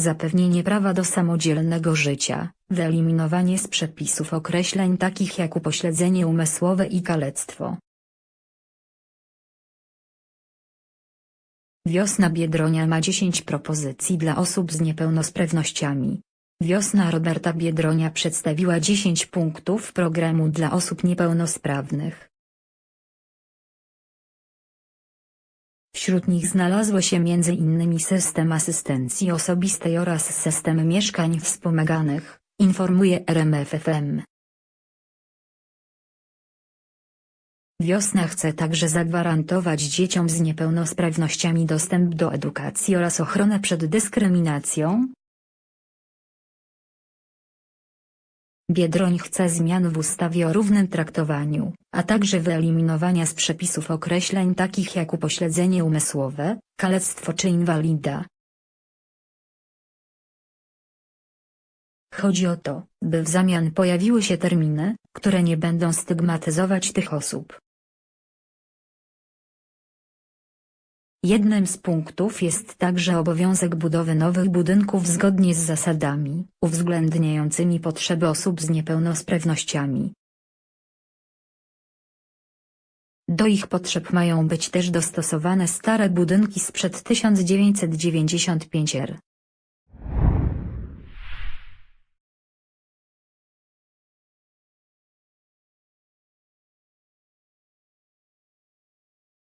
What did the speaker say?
zapewnienie prawa do samodzielnego życia, wyeliminowanie z przepisów określeń takich jak upośledzenie umysłowe i kalectwo. Wiosna Biedronia ma 10 propozycji dla osób z niepełnosprawnościami. Wiosna Roberta Biedronia przedstawiła 10 punktów programu dla osób niepełnosprawnych. Wśród nich znalazły się m.in. system asystencji osobistej oraz system mieszkań wspomaganych, informuje RMFFM. Wiosna chce także zagwarantować dzieciom z niepełnosprawnościami dostęp do edukacji oraz ochronę przed dyskryminacją. Biedroń chce zmian w ustawie o równym traktowaniu, a także wyeliminowania z przepisów określeń takich jak upośledzenie umysłowe, kalectwo czy inwalida. Chodzi o to, by w zamian pojawiły się terminy, które nie będą stygmatyzować tych osób. Jednym z punktów jest także obowiązek budowy nowych budynków zgodnie z zasadami, uwzględniającymi potrzeby osób z niepełnosprawnościami. Do ich potrzeb mają być też dostosowane stare budynki sprzed 1995 r.